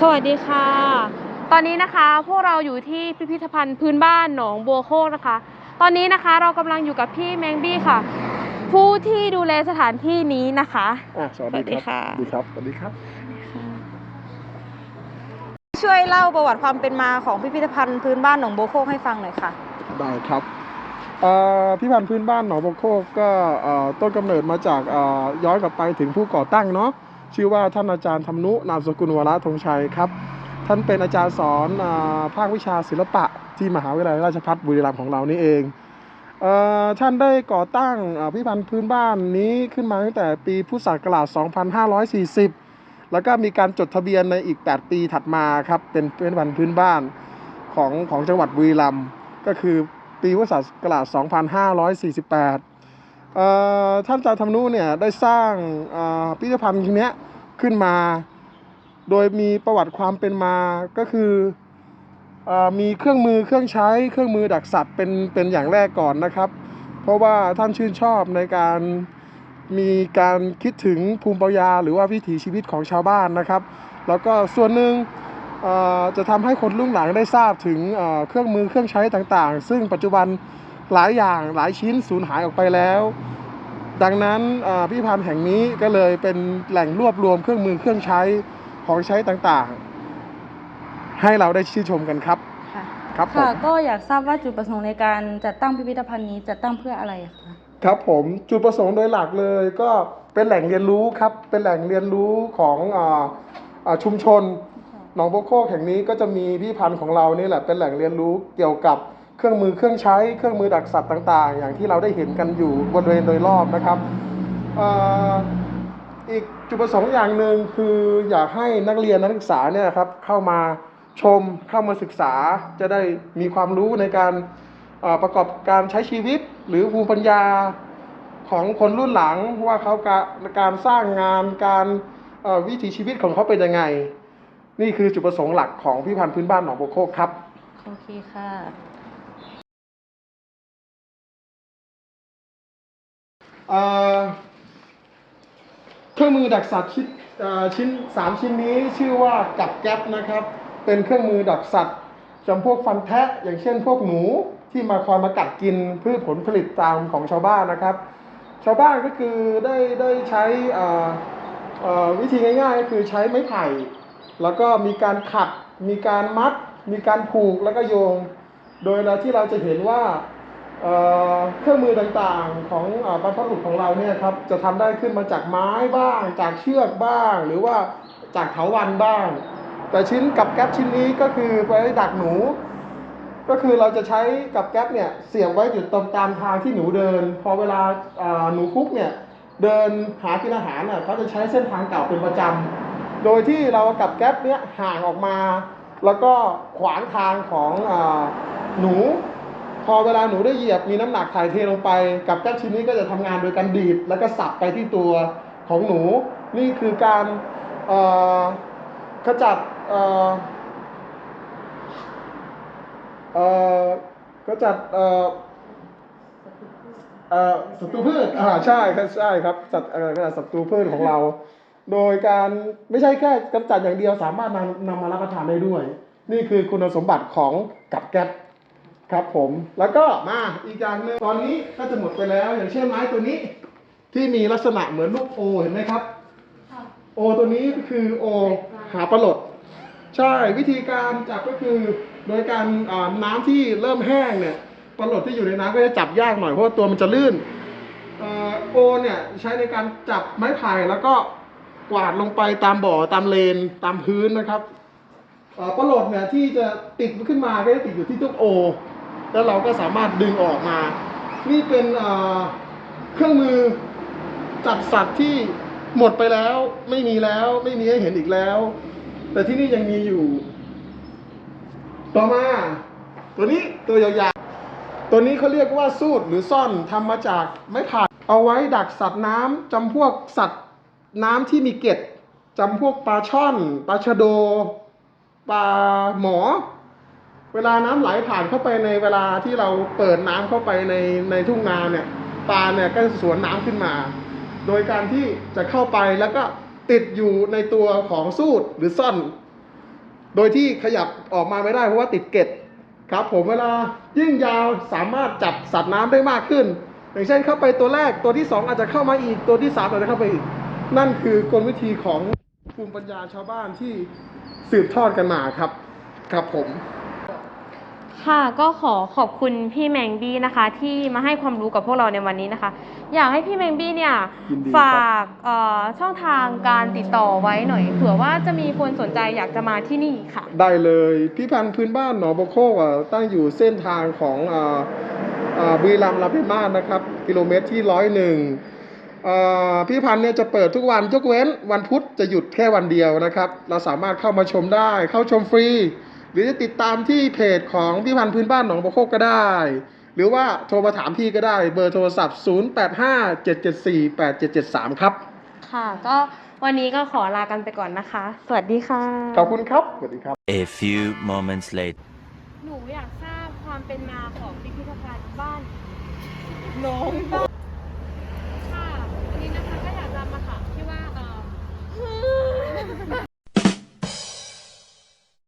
สวัสดีค่ะ ตอนนี้นะคะพวกเราอยู่ที่พิพิธภัณฑ์พื้นบ้านหนองบัวโคกนะคะ ตอนนี้นะคะเรากำลังอยู่กับพี่แมงบี้ค่ะ ผู้ที่ดูแลสถานที่นี้นะคะอะสวัสดีครับสวัสดีค่ะสวัสดีครับสวัสดีครับ ช่วยเล่าประวัติความเป็นมาของพิพิธภัณฑ์พื้นบ้านหนองโบวโคกให้ฟังหน่อยค่ะ ได้ครับเอ่อพิพิธภัณฑ์พื้นบ้านหนองบกโคกก็เอ่อต้นกำเนิดมาจากเอ่อย้อนกลับไปถึงผู้ก่อตั้งเนาะ ชื่อว่าท่านอาจารย์ธรรมนุนามสกุลวรธงชัยครับ ท่านเป็นอาจารย์สอนอภาควิชาศิลปะที่มหาวิทยาลัยราชภัฏบุรีรัมย์ของเรานี่เองเออท่านได้ก่อตั้งพิพิธภัณฑ์พื้นบ้านนี้ขึ้นมาตั้งแต่ปีพุทธศักราช 2540 แล้วก็มีการจดทะเบียนในอีก 8 ปีถัดมาครับ เป็นพิพิธภัณฑ์พื้นบ้านของของจังหวัดบุรีรัมย์ก็คือปีพุทธศักราช 2548 ท่านอาจารย์ธรรมนุเนี่ยได้สร้างพิพิธภัณฑ์เนี้ยขึ้นมา โดยมีประวัติความเป็นมาก็คืออมีเครื่องมือเครื่องใช้เครื่องมือดักสัตว์เป็นเป็นอย่างแรกก่อนนะครับ เพราะว่าท่านชื่นชอบในการมีการคิดถึงภูมิปัญญา หรือว่าวิถีชีวิตของชาวบ้านนะครับ แล้วก็ส่วนหนึ่งจะทำให้คนรุ่นหลังได้ทราบถึงเครื่องมือเครื่องใช้ต่างๆ ซึ่งปัจจุบัน หลายอย่างหลายชิ้นสูญหายออกไปแล้ว ดังนั้นเอ่อพิพิธภัณฑ์แห่งนี้ก็เลยเป็นแหล่งรวบรวมเครื่องมือเครื่องใช้ของใช้ต่างๆ ให้เราได้ชื่นชมกันครับค่ะครับผมค่ะก็อยากทราบว่าจุดประสงค์ในการจัดตั้งพิพิธภัณฑ์นี้จัดตั้งเพื่ออะไรคะครับผมจุดประสงค์โดยหลักเลยก็เป็นแหล่งเรียนรู้ครับเป็นแหล่งเรียนรู้ของอาอ่าชุมชนหนองโบวโคกแห่งนี้ก็จะมีพิพิธภัณฑ์ของเรานี่แหละเป็นแหล่งเรียนรู้เกี่ยวกับเค รื่องมือเครื่องใช้เครื่องมือดักสัตว์ต่างๆ อย่างที่เราได้เห็นกันอยู่บริเวณโดยรอบนะครับอีกจุดประสงค์อย่างหนึ่งคืออยากให้นักเรียนนักศึกษาเนี่ยครับเข้ามาชมเข้ามาศึกษาจะได้มีความรู้ในการประกอบการใช้ชีวิต หรือภูมิปัญญาของคนรุ่นหลังว่าเขาการสร้างงานการวิถีชีวิตของเขาเป็นยังไง นี่คือจุดประสงค์หลักของพิพิธภัณฑ์พื้นบ้านหนองบัวโคกครับ โอเคค่ะ เครื่องมือดักสัตว์ชิ้นชิ้นสามชิ้นนี้ชื่อว่ากับแก๊ปนะครับ เป็นเครื่องมือดักสัตว์จำพวกฟันแทะอย่างเช่นพวกหนูที่มาคอยมากัดกินพืชผลผลิตตามของชาวบ้านนะครับ ชาวบ้านก็คือได้ได้ใช้วิธีง่ายๆก็คือใช้ไม้ไผ่ แล้วก็มีการขัด มีการมัด มีการผูกแล้วก็โยง โดยเราที่เราจะเห็นว่า เเครื่องมือต่างๆของอบรรพบุรุษของเราเนี่ยครับจะทำได้ขึ้นมาจากไม้บ้าง จากเชือกบ้าง หรือว่าจากเถาวัลย์บ้าง แต่ชิ้นกับแก๊ปชิ้นนี้ก็คือไว้ดักหนู ก็คือเราจะใช้กับแก๊ปเนี่ยเสียบไว้อยู่ตรงตามทางที่หนูเดิน พอเวลาหนูคุกเนี่ยเดินหากินอาหารน่ะเขาจะใช้เส้นทางเก่าเป็นประจำโดยที่เรากับแก๊ปเนี่ยห่างออกมา แล้วก็ขวางทางของอหนู พอเวลาหนูได้เหยียบมีน้ำหนักถ่ายเทลงไป กับแก๊ปชิ้นนี้ก็จะทำงานโดยการดีดแล้วก็สับไปที่ตัวของหนู นี่คือการขจัดเอ่อเอ่อก็จัดศัตรูพืชอ่าใช่ครับใช่ครับจัดศัตรูพืชของเรา โดยการไม่ใช่แค่กำจัดอย่างเดียวสามารถนำนำมารับประทานได้ด้วย นี่คือคุณสมบัติของกับแก๊ป ครับผมแล้วก็มาอีกอย่างหนึ่งตอนนี้ก็จะหมดไปแล้ว อย่างเช่นไม้ตัวนี้ ที่มีลักษณะเหมือนลูกโอเห็นไหมครับโอตัวนี้คือโอหาปลาหลด ใช่วิธีการจับก็คือ โดยการอ่าน้ำที่เริ่มแห้งเนี่ยปลาหลดที่อยู่ในน้ำก็จะจับยากหน่อยเพราะว่าตัวมันจะลื่นเอ่อโอเนี่ยใช้ในการจับไม้ไผ่แล้วก็กวาดลงไปตามบ่อตามเลนตามพื้นนะครับ เอ่อปลาหลดเนี่ยที่จะติดขึ้นมาก็จะติดอยู่ที่ตุ๊กโอ แล้วเราก็สามารถดึงออกมา นี่เป็นเครื่องมือจับสัตว์ที่หมดไปแล้ว ไม่มีแล้วไม่มีให้เห็นอีกแล้ว แต่ที่นี่ยังมีอยู่ ต่อมา ตัวนี้ตัวยาวๆตัวนี้เขาเรียกว่าสูดหรือซ่อนทำมาจากไม้ไผ่เอาไว้ดักสัตว์น้ำจำพวกสัตว์น้ำที่มีเกล็ดจำพวกปลาช่อนปลาชะโดปลาหมอ เวลาน้ำไหลผ่านเข้าไปในเวลาที่เราเปิดน้ำเข้าไปในในทุ่งนาเนี่ยปลาเนี่ยก็สวนน้ำขึ้นมา โดยการที่จะเข้าไปแล้วก็ติดอยู่ในตัวของสูดหรือซ่อน โดยที่ขยับออกมาไม่ได้เพราะว่าติดเกล็ดครับ ผมเวลายิ่งยาวสามารถจับสัตว์น้ำได้มากขึ้น อย่างเช่นเข้าไปตัวแรกตัวที่สองอาจจะเข้ามาอีกตัวที่สามอาจจะเข้าไปอีก นั่นคือกลวิธีของภูมิปัญญาชาวบ้านที่สืบทอดกันมาครับ ครับผม ค่ะก็ขอขอบคุณพี่แมงบี้นะคะ ที่มาให้ความรู้กับพวกเราในวันนี้นะคะ อยากให้พี่แมงบี้เนี่ยยินดีครับ ฝากเอ่อช่องทางการติดต่อไว้หน่อยเผื่อว่าจะมีคนสนใจอยากจะมาที่นี่ค่ะ ได้เลยพิพิธภัณฑ์พื้นบ้านหนองบกโคกอะตั้งอยู่เส้นทางของอ่าอ่าบุรีรัมย์ลำพิมานนะครับ กิโลเมตรที่ร้อยหนึ่งพิพิธภัณฑ์เนี่ยจะเปิดทุกวันยกเว้น วันพุธจะหยุดแค่วันเดียวนะครับ เราสามารถเข้ามาชมได้ เข้าชมฟรีห รือจะติดตามที่เพจของพิพันธ์พื้นบ้านหนองประโคกก็ได้ หรือว่าโทรมาถามพี่ก็ได้เบอร์โทรศัพท์ 0857748773 ครับ ค่ะ ก็วันนี้ก็ขอลากันไปก่อนนะคะ สวัสดีค่ะ ขอบคุณครับ สวัสดีครับ A few moments later หนูอยากทราบความเป็นมาของพิพิธภัณฑ์บ้านหนองบ้านค่ะวันนี้นะคะก็อยากจะมาถามที่ว่าเออ